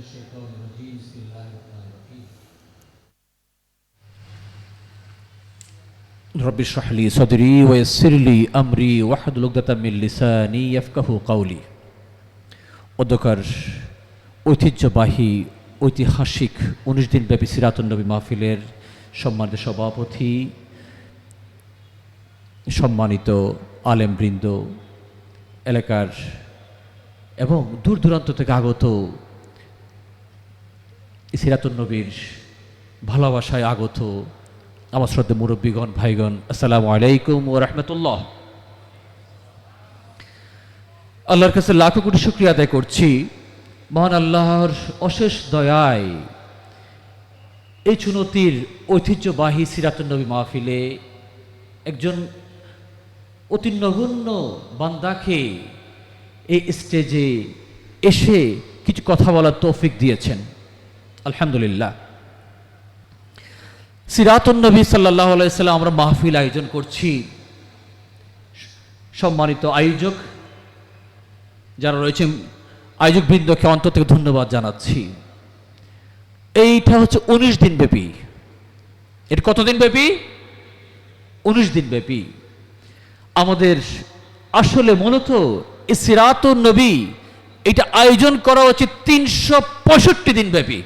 الشيطان الرجيم بسم الله الرحمن الرحيم رب اشرح لي صدري ويسر لي امري واحلل عقدة من লিসানি يفقهوا قولي অধ্যকার ঐতিহ্যবাহী ঐতিহাসিক উনিশ দিনব্যাপী সিরাতুন নবী মাহফিলের সম্মানিত সভাপতি সম্মানিত আলেমবৃন্দ এলাকার এবং দূর দূরান্ত থেকে আগত সিরাতুন নবীর ভালোবাসায় আগত আমার শ্রদ্ধে মুরব্বীগণ, ভাইগণ, আসসালামু আলাইকুম ও রহমতুল্লাহ। আল্লাহর কাছে লাখো কোটি শুক্রিয়া আদায় করছি। মহান আল্লাহর অশেষ দয়ায় এই চুনতির ঐতিহ্যবাহী সিরাতুন নবী মাহফিলে একজন অতি নগণ্য বান্দাকে এই স্টেজে এসে কিছু কথা বলার তৌফিক দিয়েছেন। আলহামদুলিল্লাহ। সিরাতুন নবী সাল্লাহ আলাইসাল্লাম আমরা মাহফিল আয়োজন করছি। সম্মানিত আয়োজক যারা রয়েছেন, আয়োজক বৃন্দকে অন্তর থেকে ধন্যবাদ জানাচ্ছি। এইটা হচ্ছে উনিশ দিন ব্যাপী। এটা কতদিন ব্যাপী? উনিশ দিন ব্যাপী। আমাদের আসলে মূলত এই সিরাতুন নবী, এটা আয়োজন করা উচিত তিনশো পঁয়ষট্টি দিন ব্যাপী।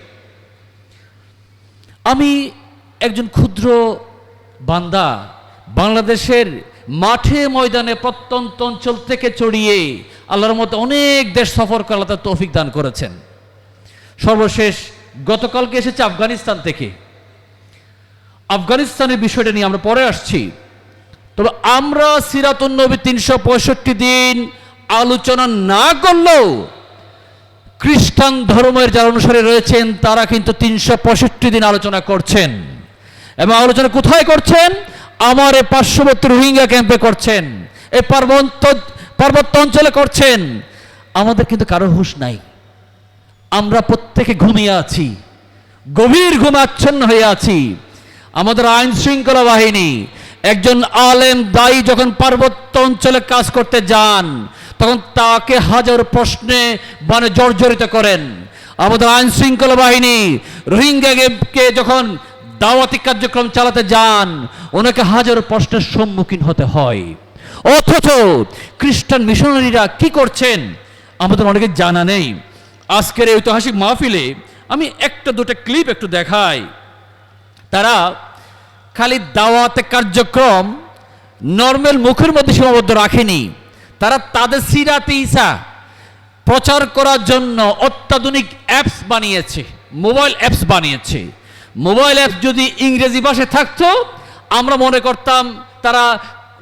আমি একজন ক্ষুদ্র বান্দা, বাংলাদেশের মাঠে ময়দানে প্রত্যন্ত অঞ্চল থেকে চড়িয়ে আল্লাহর মতো অনেক দেশ সফর করে তার তৌফিক দান করেছেন। সর্বশেষ, গতকালকে এসেছে আফগানিস্তান থেকে। আফগানিস্তানের বিষয়টা নিয়ে আমরা পরে আসছি। তবে আমরা সিরাতুন নবী তিনশো পঁয়ষট্টি দিন আলোচনা না করলেও খ্রিস্টান ধর্মের যারা অনুসারে রয়েছেন, তারা কিন্তু তিনশো পঁয়ষট্টি দিন আলোচনা করছেন। এবং আলোচনা কোথায় করছেন? আমার এই পার্শ্ববর্তী রোহিঙ্গা ক্যাম্পে করছেন। এই পার্বত্য পার্বত্য অঞ্চলে করছেন। আমাদের কিন্তু কারও হুঁশ নাই। আমরা প্রত্যেকে ঘুমিয়ে আছি। গভীর ঘুমাচ্ছন্ন হয়ে আছি। আমাদের আইন শৃঙ্খলা বাহিনী, একজন আলেম দায়ী যখন পার্বত্য অঞ্চলে কাজ করতে যান তখন তাকে হাজার প্রশ্নে মানে জর্জরিত করেন। আমাদের আইন শৃঙ্খলা বাহিনী রোহিঙ্গাকে যখন দাওয়াতি কার্যক্রম চালাতে যান, ওনাকে হাজার প্রশ্নের সম্মুখীন হতে হয়। অথচ খ্রিস্টান মিশনারিরা কি করছেন? আমাদের অনেকে জানা নেই। আজকের এই ঐতিহাসিক মাহফিলে আমি একটা দুটো ক্লিপ একটু দেখাই। তারা খালি দাওয়াতে কার্যক্রম নর্মাল মুখের মধ্যে সীমাবদ্ধ রাখেনি। তারা তাদের সিরাতে ইসা প্রচার করার জন্য অত্যাধুনিক অ্যাপস বানিয়েছে, মোবাইল অ্যাপস বানিয়েছে। মোবাইল অ্যাপস যদি ইংরেজি ভাষায় থাকতো, আমরা মনে করতাম তারা,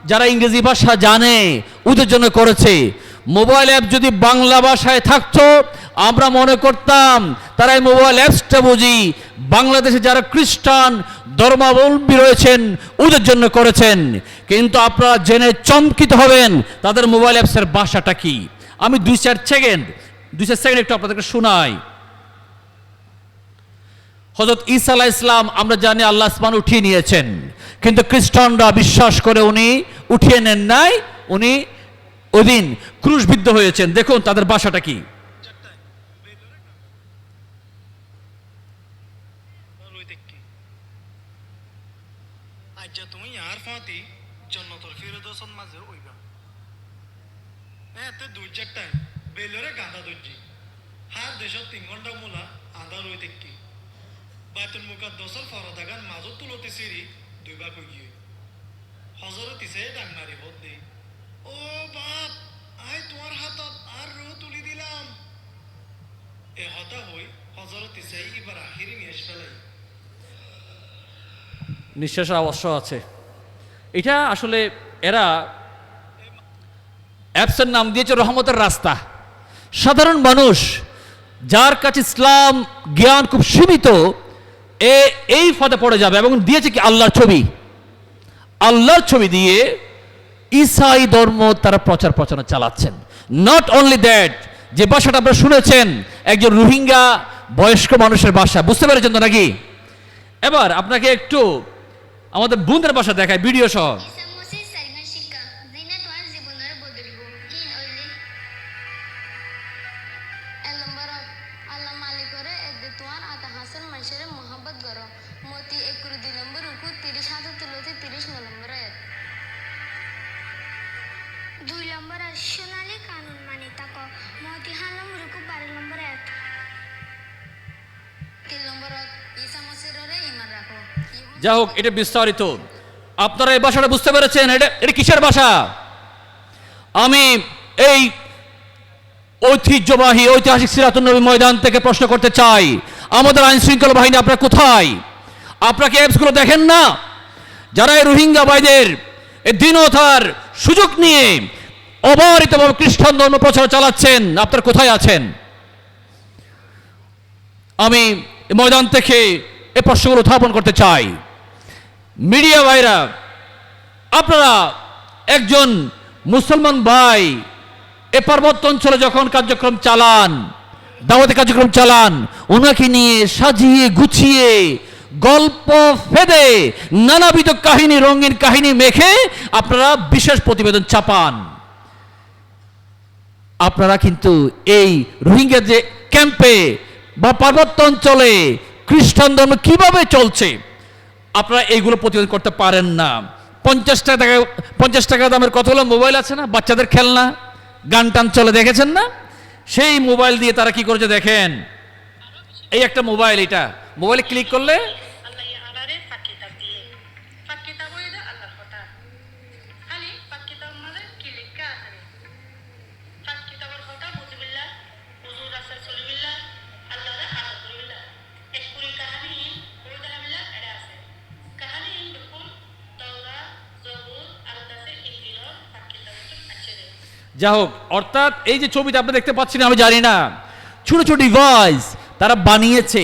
যারা ইংরেজি ভাষা জানে, ওদের জন্য করেছে। মোবাইল অ্যাপ যদি বাংলা ভাষায় থাকতো, আমরা মনে করতাম তারা এই মোবাইল অ্যাপসটা বুঝি বাংলাদেশে যারা খ্রিস্টান ধর্মাবলম্বী রয়েছেন, ওদের জন্য করেছেন। কিন্তু আপনারা জেনে চমকিত হবেন, তাদের মোবাইল অ্যাপসের বাসাটা কি? আমি দুই চার সেকেন্ড দুই চার সেকেন্ড একটু আপনাদেরকে শোনাই। হজরত ঈসা আলাহ ইসলাম আমরা জানি আল্লাহ আসমান উঠিয়ে নিয়েছেন, কিন্তু খ্রিস্টানরা বিশ্বাস করে উনি উঠিয়ে নেন নাই, উনি ওদিন ক্রুশবিদ্ধ হয়েছেন। দেখুন, তাদের বাসাটা কি? ডাং মারি হত ও বাপ আই তোমার হাতত, আর রু তুলি দিলাম। এ হতা হই হজরত ইসে এবার ফেলাই অবশ্য আছে। এটা আসলে এরা অ্যাপসের নাম দিয়েছে রহমতের রাস্তা। সাধারণ মানুষ যার কাছে ইসলাম, জ্ঞান খুব সীমিত, এ, এই ফতে পড়ে যাবে এবং দিয়েছে কি আল্লাহর ছবি। আল্লাহর ছবি দিয়ে ইসাই ধর্ম তারা প্রচার প্রচারণা চালাচ্ছেন। নট অনলি দ্যাট যে ভাষাটা আপনারা শুনেছেন, একজন রোহিঙ্গা বয়স্ক মানুষের বাসা বুঝতে পেরেছেন তো নাকি? এবার আপনাকে একটু আমাদের বোনদের বাসা দেখায় ভিডিও সহ। যা হোক এটা বিস্তারিত। আপনারা এই ভাষাটা বুঝতে পেরেছেন? এটা এটা কিসের ভাষা? আমি এই ঐতিহ্যবাহী, ঐতিহাসিক সিরাতুল নবী ময়দান থেকে প্রশ্ন করতে চাই। আমাদের আইন শৃঙ্খলা বাহিনী আপনারা কোথায়? আপনারা কি অ্যাপসগুলো দেখেন না? যারা এই রোহিঙ্গা ভাইদের দিনতার সুযোগ নিয়ে অবারিতভাবে খ্রিস্টান ধর্ম প্রচার চালাচ্ছেন, আপনারা কোথায় আছেন? আমি ময়দান থেকে এ প্রশ্নগুলো উত্থাপন করতে চাই। মিডিয়া ভাইরা, আপনারা একজন মুসলমান ভাই, এ পার্বত্য অঞ্চলে যখন কার্যক্রম চালান, দাওয়াতি কার্যক্রম চালান ওনাকে নিয়ে সাজিয়ে গুছিয়ে গল্প ফেদে নানাবিধ কাহিনী, রঙিন কাহিনী মেখে আপনারা বিশেষ প্রতিবেদন চাপান আপনারা কিন্তু এই রোহিঙ্গা যে ক্যাম্পে বা পার্বত্য অঞ্চলে খ্রিস্টান ধর্ম কীভাবে চলছে আপনারা এইগুলো প্রতিরোধ করতে পারেন না। পঞ্চাশ টাকা পঞ্চাশ টাকা দামের কতগুলো মোবাইল আছে না? বাচ্চাদের খেলনা, গান টান চলে, দেখেছেন না? সেই মোবাইল দিয়ে তারা কি করেছে দেখেন? এই একটা মোবাইল এটা। মোবাইলে ক্লিক করলে আল্লাহ আলারে পাক কিতাব দিয়ে পাক কিতাব হইলে আল্লাহর কথা খালি পাক কিতাব মানে কি লেখা আছে পাক কিতাবের কথা বুঝবিল্লা হুজুর রাসূল সলিবিল্লা আল্লাহরে আদর করিবিল্লা এক পুরি কাহিনী ওই দামিল্লা এড়ে আছে কাহিনী দেখুন তাওরা জবুর আর দাসে ইনজিল পাক কিতাবের আছে রে যা হোক অর্থাৎ এই যে ছবিটা আপনি দেখতে পাচ্ছেন, আমি জানি না। ছোট ছোট ডিভাইস তারা বানিয়েছে।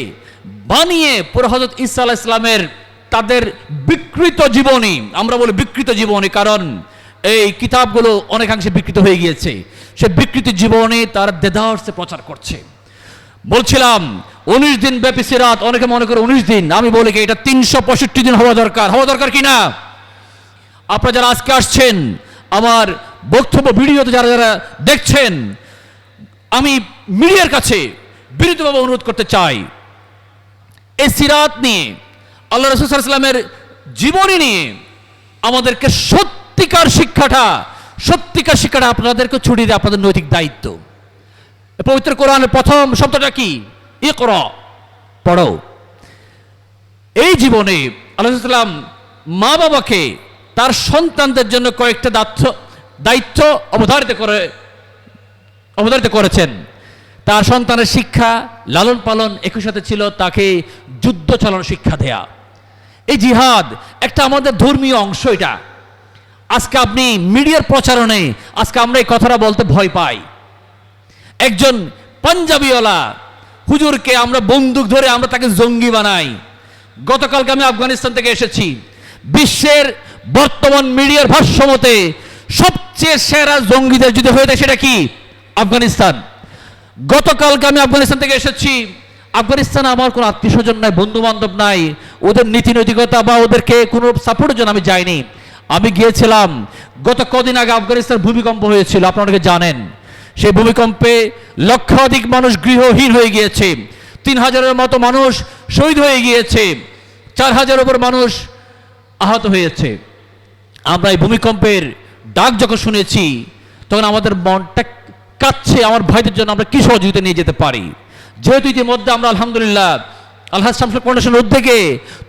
বানিয়ে পুরো হজরত ইসা ইসলামের তাদের বিকৃত জীবনী, আমরা বলি বিকৃত জীবনী, কারণ এই কিতাবগুলো অনেকাংশে বিকৃত হয়ে গিয়েছে। সে বিকৃত জীবনী তার দেদার্সে প্রচার করছে। বলছিলাম, উনিশ দিন ব্যাপী সিরাত, অনেকে মনে করে উনিশ দিন, আমি বলি কি এটা তিনশো পঁয়ষট্টি দিন হওয়া দরকার। হওয়া দরকার কি না? আপনারা যারা আজকে আসছেন, আমার বক্তব্য, ভিডিওতে যারা যারা দেখছেন, আমি মিডিয়ার কাছে বিনীতভাবে অনুরোধ করতে চাই, এই সিরাত নিয়ে, আল্লাহ রসুলামের জীবনী নিয়ে আমাদেরকে সত্যিকার শিক্ষাটা সত্যিকার শিক্ষাটা আপনাদেরকে ছুটি দেয় আপনাদের নৈতিক দায়িত্ব। পবিত্র কোরআনের প্রথম শব্দটা কি? ই কর পড়ো। এই জীবনে আল্লাহাম মা বাবাকে তার সন্তানদের জন্য কয়েকটা দায়িত্ব দায়িত্ব অবধারিত করে, অবধারিত করেছেন। তার সন্তানের শিক্ষা লালন পালন একই সাথে ছিল তাকে যুদ্ধ চালানোর শিক্ষা দেয়া। এই জিহাদ একটা আমাদের ধর্মীয় অংশ এটা। আজকে আপনি মিডিয়ার প্রচারণে, আজকে আমরা এই কথাটা বলতে ভয় পাই। একজন পাঞ্জাবিওয়ালা হুজুরকে আমরা বন্দুক ধরে আমরা তাকে জঙ্গি বানাই। গতকালকে আমি আফগানিস্তান থেকে এসেছি। বিশ্বের বর্তমান মিডিয়ার ভাষ্য মতে সবচেয়ে সেরা জঙ্গিদের যদি হয়ে থাকে সেটা কি? আফগানিস্তান। গতকালকে আমি আফগানিস্তান থেকে এসেছি। আফগানিস্তান আমার কোনো আত্মীয় স্বজন নাই বন্ধু বান্ধব নাই। ওদের নীতি নৈতিকতা বা ওদেরকে কোনো সাপোর্টের জন্য আমি যাইনি। আমি গিয়েছিলাম। গত কদিন আগে আফগানিস্তান ভূমিকম্প হয়েছিল, আপনারা অনেকে জানেন। সেই ভূমিকম্পে লক্ষাধিক মানুষ গৃহহীন হয়ে গিয়েছে। তিন হাজারের মতো মানুষ শহীদ হয়ে গিয়েছে। চার হাজারের উপর মানুষ আহত হয়েছে। আমরা এই ভূমিকম্পের ডাক যখন শুনেছি, তখন আমাদের মনটা কাচ্ছে আমার ভাইদের জন্য আমরা কি সহযোগিতা নিয়ে যেতে পারি? যেহেতু ইতিমধ্যে আমরা আলহামদুলিল্লাহ আল্লাহ শামসুল ফাউন্ডেশনের উদ্যোগে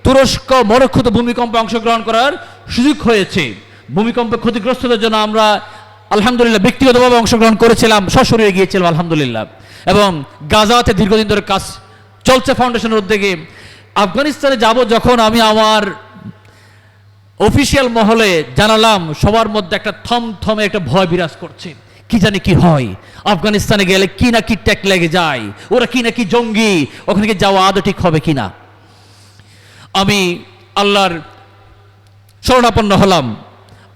তুরস্ক মরক্ষত ভূমিকম্পে অংশগ্রহণ করার সুযোগ হয়েছে। ভূমিকম্পে ক্ষতিগ্রস্তদের জন্য আমরা আলহামদুলিল্লাহ ব্যক্তিগতভাবে অংশগ্রহণ করেছিলাম, সশরীরে গিয়েছিলাম, আলহামদুলিল্লাহ। এবং গাজাতে দীর্ঘদিন ধরে কাজ চলছে ফাউন্ডেশনের উদ্যোগে। আফগানিস্তানে যাব যখন আমি আমার অফিসিয়াল মহলে জানালাম, সবার মধ্যে একটা থম থমে একটা ভয় বিরাজ করছে। কি জানি কি হয়? আফগানিস্তানে গেলে কি না কি ট্যাক লেগে যায়? ওরা কি না কি জঙ্গি? ওখানে কি যাওয়া আদৌ ঠিক হবে কি না আমি আল্লাহর শরণাপন্ন হলাম।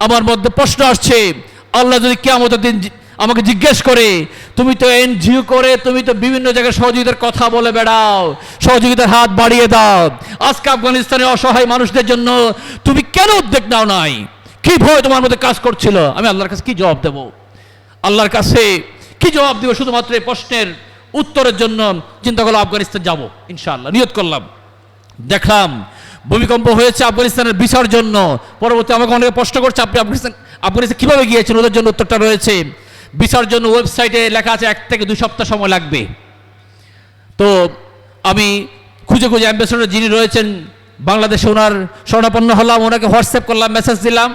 আমার মধ্যে প্রশ্ন আসছে, আল্লাহ যদি কেমন দিন আমাকে জিজ্ঞেস করে, তুমি তো এনজিও করে, তুমি তো বিভিন্ন জায়গায় সহযোগিতার কথা বলে বেড়াও, সহযোগিতার হাত বাড়িয়ে দাও। আজকে আফগানিস্তানের অসহায় মানুষদের জন্য তুমি কেন উদ্যোগ নাও নাই? কি ভয় তোমার মধ্যে কাজ করছিল? আমি আল্লাহর কাছে কি জবাব দেব? আল্লাহর কাছে কি জবাব দিব শুধুমাত্র এই প্রশ্নের উত্তরের জন্য? চিন্তা করলাম আফগানিস্তান যাব, ইনশাআল্লাহ। নিয়ত করলাম। দেখলাম, ভূমিকম্প হয়েছে আফগানিস্তানের বিচার জন্য। পরবর্তী আমাকে অনেকে প্রশ্ন করছে, আপনি আফগানিস্তান আফগানিস্তান কীভাবে গিয়েছেন? ওদের জন্য উত্তরটা রয়েছে। বিচার জন্য ওয়েবসাইটে লেখা আছে, এক থেকে দুই সপ্তাহ সময় লাগবে। তো আমি খুঁজে খুঁজে অ্যাম্বাসেডর যিনি রয়েছেন, বাংলাদেশে ওনার স্বর্ণাপন্ন হলাম, ওনাকে হোয়াটসঅ্যাপ করলাম মেসেজ দিলাম।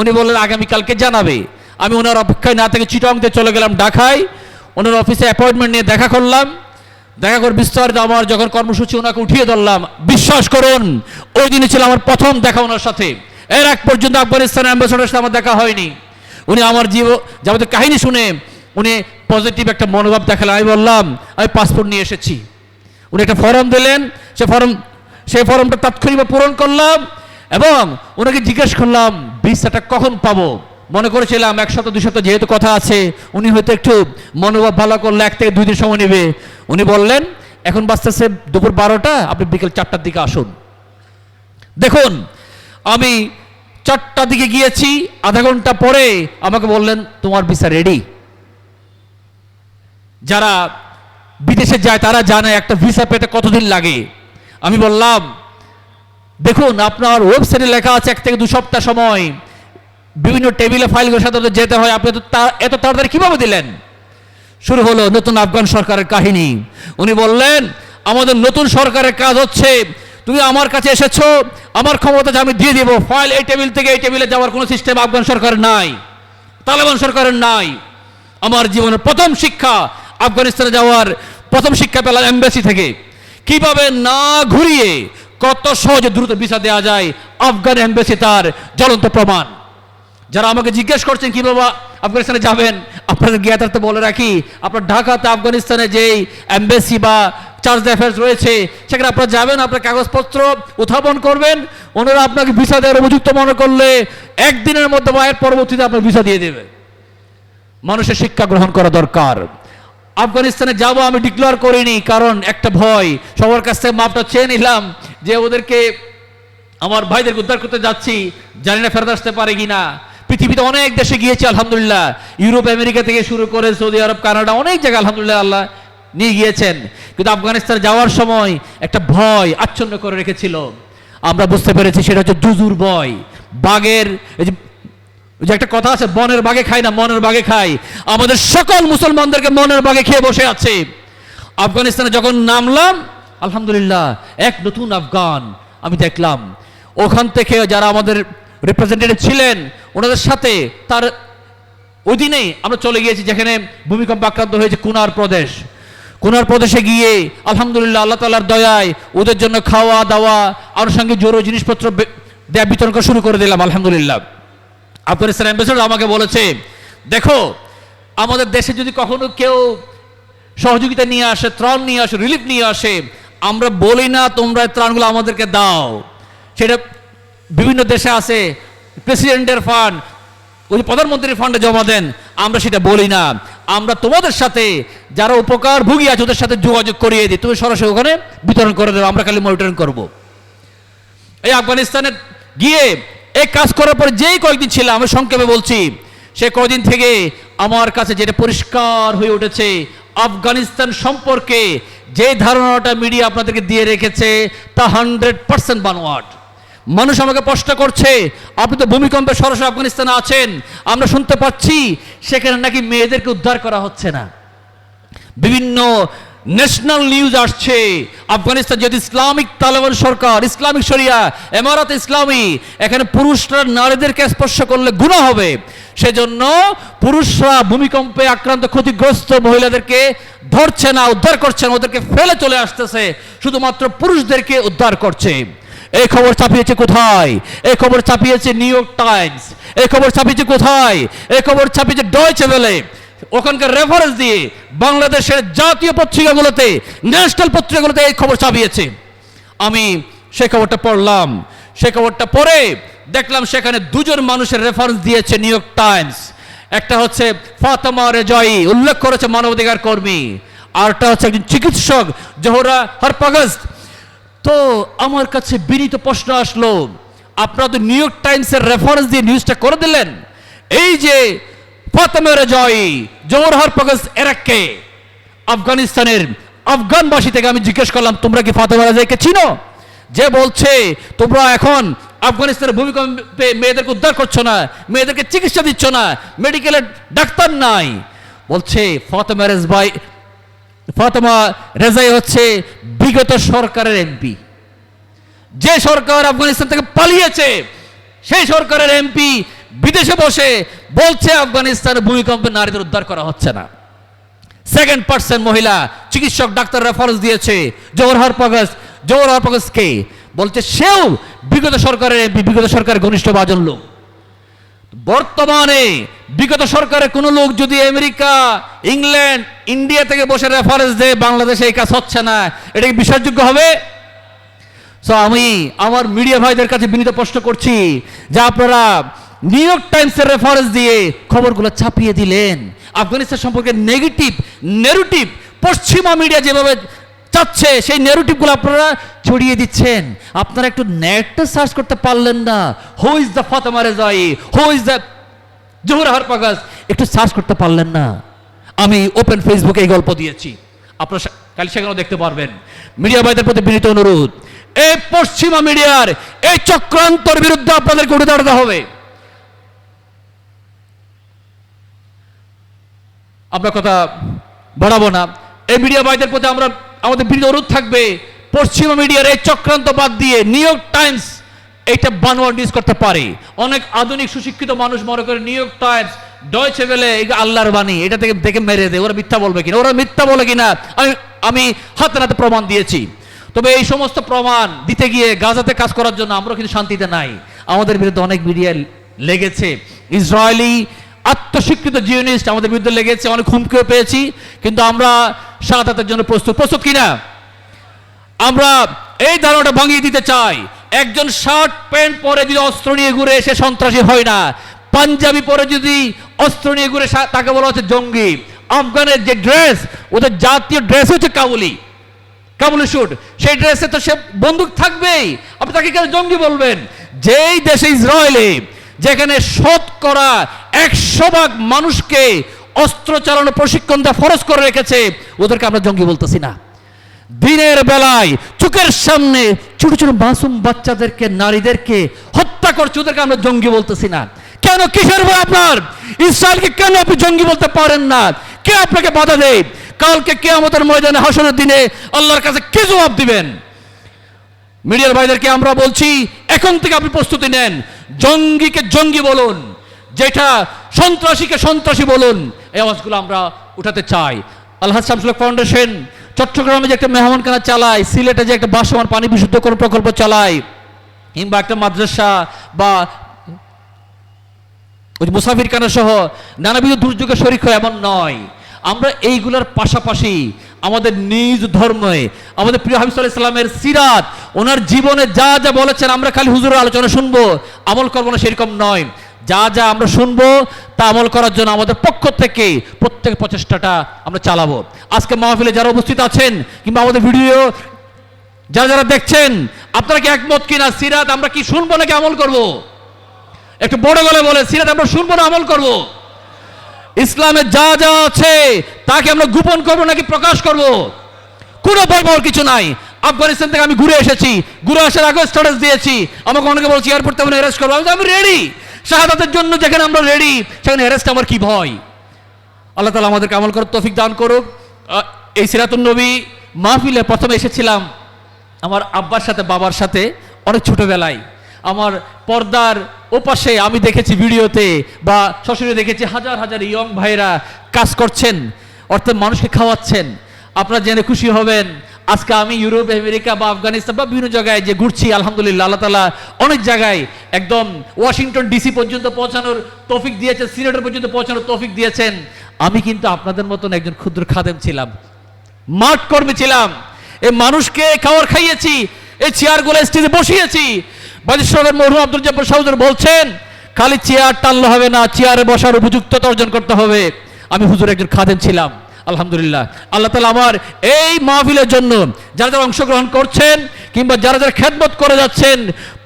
উনি বললেন আগামীকালকে জানাবে। আমি ওনার অপেক্ষায় না থেকে চিটংতে চলে গেলাম, ঢাকায়। ওনার অফিসে অ্যাপয়েন্টমেন্ট নিয়ে দেখা করলাম। দেখা করে বিস্তারিত আমার যখন কর্মসূচি ওনাকে উঠিয়ে ধরলাম, বিশ্বাস করুন, ওই দিনই ছিল আমার প্রথম দেখা ওনার সাথে। এর এক পর্যন্ত আফগানিস্তানের অ্যাম্বাসেডারের সাথে আমার দেখা হয়নি। উনি আমার জীব, যাবতীয় কাহিনী শুনে উনি পজিটিভ একটা মনোভাব দেখালেন। আমি বললাম, আমি পাসপোর্ট নিয়ে এসেছি। উনি একটা ফর্ম দিলেন। সে ফর্ম সেই ফর্মটা তাৎক্ষণিকভাবে পূরণ করলাম এবং ওনাকে জিজ্ঞেস করলাম, ভিসাটা কখন পাবো? মনে করেছিলাম, এক সপ্তাহ, দুই যেহেতু কথা আছে, উনি হয়তো একটু মনোভাব ভালো করলে এক থেকে দুই দিন সময় নেবে। উনি বললেন, এখন বাঁচতেছে দুপুর বারোটা, আপনি বিকেল চারটার দিকে আসুন। দেখুন, আমি চারটার দিকে গিয়েছি, আধা ঘণ্টা পরে আমাকে বললেন, তোমার ভিসা রেডি যারা বিদেশে যায়, তারা জানে একটা ভিসা পেতে কতদিন লাগে। আমি বললাম, দেখুন, আপনার ওয়েবসাইটে লেখা আছে এক থেকে দু সপ্তাহ সময়। বিভিন্ন টেবিলে ফাইলগুলোর সাথে যেতে হয়, আপনি তা- এত তাড়াতাড়ি কীভাবে দিলেন? শুরু হলো নতুন আফগান সরকারের কাহিনী। উনি বললেন, আমাদের নতুন সরকারের কাজ হচ্ছে তুমি আমার কাছে এসেছ, আমার ক্ষমতা আমি দিয়ে দিব। ফাইল এই টেবিল থেকে এই টেবিলে যাওয়ার কোনো সিস্টেম আফগান সরকারের নাই তালেবান সরকারের নাই। আমার জীবনের প্রথম শিক্ষা আফগানিস্তানে যাওয়ার প্রথম শিক্ষা পেলাম এম্বাসি থেকে। কীভাবে না ঘুরিয়ে কত সহজে দ্রুত ভিসা দেওয়া যায় আফগান এম্বাসি তার জ্বলন্ত প্রমাণ। যারা আমাকে জিজ্ঞেস করছেন কীভাবে আফগানিস্তানে যাবেন? আপনাদের জ্ঞাতার্থে বলে রাখি, আপনার ঢাকাতে আফগানিস্তানে যেই এম্বাসি বা চার্জ অ্যাফেয়ার্স রয়েছে। সেখানে আপনারা যাবেন, আপনার কাগজপত্র উত্থাপন করবেন। ওনারা আপনাকে ভিসা দেওয়ার উপযুক্ত মনে করলে একদিনের মধ্যে বা পরবর্তীতে আপনার ভিসা দিয়ে দেবে। মানুষের শিক্ষা গ্রহণ করা দরকার। আফগানিস্তানে যাব আমি ডিক্লেয়ার করিনি, কারণ একটা ভয়। সবার কাছ থেকে মাপটা চেয়ে নিলাম যে ওদেরকে আমার ভাইদের উদ্ধার করতে যাচ্ছি। জানি না ফেরত আসতে পারে কিনা। পৃথিবীতে অনেক দেশে গিয়েছি, আলহামদুলিল্লাহ। ইউরোপ, আমেরিকা থেকে শুরু করে সৌদি আরব, কানাডা, অনেক জায়গায়, আলহামদুলিল্লাহ, আল্লাহ নিয়ে গিয়েছেন। কিন্তু আফগানিস্তানে যাওয়ার সময় একটা ভয় আচ্ছন্ন করে রেখেছিল। আমরা বুঝতে পেরেছি সেটা হচ্ছে জুজুর ভয়। বাঘের যে একটা কথা আছে, বনের বাগে খাই না, মনের বাগে খাই আমাদের সকল মুসলমানদেরকে মনের বাগে খেয়ে বসে আছে। আফগানিস্তানে যখন নামলাম, আলহামদুলিল্লাহ, এক নতুন আফগান আমি দেখলাম। ওখান থেকে যারা আমাদের রিপ্রেজেন্টেটিভ ছিলেন, ওনাদের সাথে তার ওই দিনেই আমরা চলে গিয়েছি, যেখানে ভূমিকম্প আক্রান্ত হয়েছে কুনার প্রদেশ। কুনার প্রদেশে গিয়ে আলহামদুলিল্লাহ আল্লাহ তালার দয়ায় ওদের জন্য খাওয়া, দাওয়া আনুষঙ্গিক জোরো জিনিসপত্র দেয়া বিতরণ শুরু করে দিলাম, আলহামদুলিল্লাহ। আফগানিস্তান অ্যাম্বাসেডর আমাকে বলেছে, দেখো, আমাদের দেশে যদি কখনো কেউ সহযোগিতা নিয়ে আসে, ত্রাণ নিয়ে আসে রিলিফ নিয়ে আসে, আমরা বলি না তোমরা ত্রাণগুলো আমাদেরকে দাও। সেটা বিভিন্ন দেশে আছে, প্রেসিডেন্টের ফান্ড ওই প্রধানমন্ত্রীর ফান্ডে জমা দেন, আমরা সেটা বলি না। আমরা তোমাদের সাথে যারা উপকার ভুগি আছে, ওদের সাথে যোগাযোগ করিয়ে দিই। তুমি সরাসরি ওখানে বিতরণ করে দেবো, আমরা খালি মনিটরিং করব। এই আফগানিস্তানে গিয়ে এই কাজ করার পর যেই কয়েকদিন ছিলাম, আমি সংক্ষেপে বলছি, সে কয়দিন থেকে আমার কাছে যেটা পরিষ্কার হয়ে উঠেছে, আফগানিস্তান সম্পর্কে যে ধারণাটা মিডিয়া আপনাদেরকে দিয়ে রেখেছে, তা হান্ড্রেড পার্সেন্ট বানোয়াট। মানুষ আমাকে প্রশ্ন করছে, আপনি তো ভূমিকম্পে সরাসরি আফগানিস্তানে আছেন, আমরা শুনতে পাচ্ছি, সেখানে নাকি মেয়েদেরকে উদ্ধার করা হচ্ছে না। বিভিন্ন ন্যাশনাল নিউজ আসছে, আফগানিস্তান যদি ইসলামিক তালেবান সরকার, ইসলামিক শরিয়া, এমারাত ইসলামী, এখানে পুরুষরা নারীদেরকে স্পর্শ করলে গুণা হবে। সেজন্য পুরুষরা ভূমিকম্পে আক্রান্ত ক্ষতিগ্রস্ত মহিলাদেরকে ধরছে না, উদ্ধার করছে না, ওদেরকে ফেলে চলে আসতেছে, শুধুমাত্র পুরুষদেরকে উদ্ধার করছে। এই খবর ছাপিয়েছে কোথায়? এই খবর ছাপিয়েছে নিউ ইয়র্ক টাইমস। এই খবর ছাপিয়েছে কোথায়? এই খবর ছাপিয়েছে ডয়চে ভেলে। ওখানকার রেফারেন্স দিয়ে বাংলাদেশের জাতীয় পত্রিকাগুলোতে, ন্যাশনাল পত্রিকাগুলোতে এই খবর ছাপিয়েছে। আমি সেই খবরটা পড়লাম। সেই খবরটা পড়ে দেখলাম সেখানে দুজন মানুষের রেফারেন্স দিয়েছে নিউ ইয়র্ক টাইমস। একটা হচ্ছে ফাতেমা রেজয়ী উল্লেখ করেছে মানবাধিকার কর্মী। আরটা হচ্ছে একজন চিকিৎসক, জোহরা হরপাগস্ত। তো আমার কাছে বিনীত প্রশ্ন আসলো, আপনারা তো নিউ ইয়র্ক টাইমসের রেফারেন্স দিয়ে নিউজটা করে দিলেন। এই যে ফাতেমের জয় জওহর পগস এরাককে, আফগানিস্তানের আফগানবাসী থেকে আমি জিজ্ঞেস করলাম, তোমরা কি ফাতেমা রাজাইকে চিনো? যে বলছে, তোমরা এখন আফগানিস্তানের ভূমিকম্পে মেয়েদেরকে উদ্ধার করছ না, মেয়েদেরকে চিকিৎসা দিচ্ছ না মেডিকেলের ডাক্তার নাই। বলছে, ফাতেমা ভাই, ফাতেমা রেজাই হচ্ছে বিগত সরকারের এমপি। যে সরকার আফগানিস্তান থেকে পালিয়েছে, সেই সরকারের এমপি বিদেশে বসে বলছে আফগানিস্তানে ভূমিকম্পে নারীদের উদ্ধার করা হচ্ছে না। সেকেন্ড পার্সন মহিলা চিকিৎসক ডাক্তার রেফারেন্স দিয়েছে, জওহর পাগাস জওহর পাগাসকে বলছে, সেও বিগত সরকারের এমপি, বিগত সরকারের ঘনিষ্ঠ বাজন লোক। বর্তমানে বিগত সরকারের কোনো লোক যদি আমেরিকা, ইংল্যান্ড, ইন্ডিয়া থেকে বসে রেফারেন্স দেয়, বাংলাদেশে এই কাজ হচ্ছে না। এটা কি বিশ্বাসযোগ্য হবে? সো আমি আমার মিডিয়া ভাইদের কাছে বিনীত প্রশ্ন করছি যে আপনারা নিউ ইয়র্ক টাইমসের রেফারেন্স দিয়ে খবরগুলো ছাপিয়ে দিলেন। আফগানিস্তান সম্পর্কে নেগেটিভ নেগেটিভ পশ্চিমা মিডিয়া যেভাবে চাচ্ছে, সেই নেগেটিভগুলো আপনারা ছড়িয়ে দিচ্ছেন। আপনারা একটু নেটটা সার্চ করতে পারলেন না। Who is the Fatema Rezai who is the Zahur হরপাগাস একটু সার্চ করতে পারলেন না। আমি ওপেন ফেসবুকে এই গল্প দিয়েছি। আপনারা কাল সেখানেও দেখতে পারবেন। মিডিয়া ভাইদের প্রতি বিনীত অনুরোধ, এই পশ্চিমা মিডিয়ার এই চক্রান্তর বিরুদ্ধে আপনাদেরকে উঠে দাঁড়াতে হবে। আপনার কথা বাড়াবো না। এই মিডিয়া ভাইদের প্রতি আমরা আমাদের অনুরোধ থাকবে, পশ্চিমা মিডিয়ার এই চক্রান্ত বাদ দিয়ে নিউ ইয়র্ক টাইমস এইটা বানোয়ার নিউজ করতে পারে। অনেক আধুনিক সুশিক্ষিত মানুষ মনে করে নিউ ইয়র্ক টাইমস ডয়চে বেলে এটা আল্লাহর বাণী, এটা থেকে দেখে মেরে দেয়, ওরা মিথ্যা বলবে কিনা, ওরা মিথ্যা বলে কিনা, আমি আমি হাতে হাতে প্রমাণ দিয়েছি। তবে এই সমস্ত প্রমাণ দিতে গিয়ে গাজাতে কাজ করার জন্য আমরা কিন্তু শান্তিতে নাই। আমাদের বিরুদ্ধে অনেক মিডিয়া লেগেছে। ইসরায়েলি আত্মস্বীকৃত জিওনিস্ট আমাদের বিরুদ্ধে লেগেছে, অনেক হুমকিও পেয়েছি। কিন্তু আমরা সাদাতের জন্য প্রস্তুত। প্রস্তুত কিনা? আমরা এই ধারণাটা ভাঙিয়ে দিতে চাই। একজন শার্ট প্যান্ট পরে যদি অস্ত্র নিয়ে ঘুরে এসে সন্ত্রাসী হয় না, পাঞ্জাবি পরে যদি অস্ত্র নিয়ে ঘুরে তাকে বলা হচ্ছে জঙ্গি, আফগানের যে ড্রেস, ওদের জাতীয় ড্রেস হচ্ছে কাবুলি। কাবুলি শুট সেই ড্রেসে তো সে বন্দুক থাকবেই। আপনি তাকে কেন জঙ্গি বলবেন? যেই দেশে ইসরায়েলে যেখানে শতকরা একশো ভাগ মানুষকে অস্ত্র চালানো প্রশিক্ষণ দেওয়া ফরজ করে রেখেছে, ওদেরকে আমরা জঙ্গি বলতেছি না। দিনের বেলায় চোখের সামনে ছোট ছোট মাসুম বাচ্চাদেরকে, নারীদেরকে হত্যা করছে, ওদেরকে আমরা জঙ্গি বলতেছি না। কেন কিসের ভয় আপনার? ইসরায়েলকে কেন আপনি জঙ্গি বলতে পারেন না? কে আপনাকে বাধা দেয়? কালকে কে আমাদের ময়দানে হাসনের দিনে আল্লাহর কাছে কে জবাব দিবেন? মিডিয়ার ভাইদেরকে আমরা বলছি, এখন থেকে আপনি প্রস্তুতি নেন। জঙ্গিকে জঙ্গি বলুন, যেটা সন্ত্রাসীকে সন্ত্রাসী বলুন। এই আওয়াজগুলো আমরা উঠাতে চাই। আল্লাহ শামসুল্লাহ ফাউন্ডেশন চট্টগ্রামে যে একটা মেহমানখানা চালায়, সিলেটে যে একটা বাসমান পানি বিশুদ্ধ বিশুদ্ধকরণ প্রকল্প চালায়, কিংবা একটা মাদ্রাসা বা ওই মুসাফির কানা সহ নানাবিধ দুর্যোগে শরিক হয় এমন নয়। আমরা এইগুলোর পাশাপাশি আমাদের নিজ ধর্মে, আমাদের প্রিয় হাবিব ইসলামের সিরাত, ওনার জীবনে যা যা বলেছেন আমরা খালি হুজুরের আলোচনা শুনব, আমল করব না সেরকম নয়। যা যা আমরা শুনব, তা আমল করার জন্য আমাদের পক্ষ থেকে প্রত্যেক প্রচেষ্টাটা আমরা চালাবো। আজকে মাহফিলে যারা উপস্থিত আছেন কিংবা আমাদের ভিডিও যারা যারা দেখছেন, আপনারা কি একমত কিনা? সিরাত আমরা কি শুনব নাকি আমল করব? একটু বড় গলে বলে, সিরাত আমরা শুনব না, আমল করব? ইসলামে যা যা আছে, তাকে আমরা গোপন করব নাকি প্রকাশ করব? কোনো বলবর কিছু নাই। আফগানিস্তান থেকে আমি ঘুরে এসেছি। ঘুরে আসার আগে স্ট্যাটাস দিয়েছি। আমাকে অনেকে বলছি এয়ারপোর্ট তেমন অ্যারেস্ট করব? আমি রেডি শাহাদাতের জন্য যেখানে আমরা রেডি সেখানে অ্যারেস্ট আমার কি ভয়? আল্লাহ তালা আমাদেরকে আমল করার তৌফিক দান করুক। এই সিরাতুন নবী মাহফিলে প্রথমে এসেছিলাম আমার আব্বার সাথে, বাবার সাথে, অনেক ছোটোবেলায়। আমার পর্দার ওপাশে আমি দেখেছি ভিডিওতে বা শ্বশুরে দেখেছি হাজার হাজার ইয়ং ভাইরা কাজ করছেন, অর্থাৎ মানুষকে খাওয়াচ্ছেন। আপনারা জেনে খুশি হবেন আজকে আমি ইউরোপ, আমেরিকা বা আফগানিস্তান বা বিভিন্ন জায়গায় যে ঘুরছি, আলহামদুলিল্লাহ, আল্লাহ তালা অনেক জায়গায় একদম ওয়াশিংটন ডিসি পর্যন্ত পৌঁছানোর তৌফিক দিয়েছেন, সিলেটের পর্যন্ত পৌঁছানোর তৌফিক দিয়েছেন। আমি কিন্তু আপনাদের মতন একজন ক্ষুদ্র খাদেম ছিলাম, মাঠ কর্মী ছিলাম এই মানুষকে খাবার খাইয়েছি এই চেয়ারগুলো স্টেজে বসিয়েছি। বাজিশ্বরের মরহুম আব্দুল জব্বর সাহুদুর বলছেন, খালি চেয়ার টানলে হবে না, চেয়ারে বসার উপযুক্ততা অর্জন করতে হবে। আমি হুজুর একজন খাদেম ছিলাম। আলহামদুলিল্লাহ। আল্লাহ তালা আমার এই মাহফিলের জন্য যারা যারা অংশগ্রহণ করছেন কিংবা যারা যারা খেদমত করে যাচ্ছেন,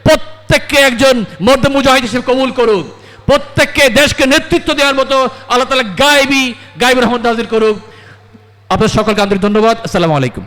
প্রত্যেককে একজন মধ্য মুজাহিদ হিসেবে কবুল করুক। প্রত্যেককে দেশকে নেতৃত্ব দেওয়ার মতো আল্লাহ তালা গায়েবী গায়েবী রহমান হাজির করুক। আপনার সকলকে আন্তরিক ধন্যবাদ। আসসালামু আলাইকুম।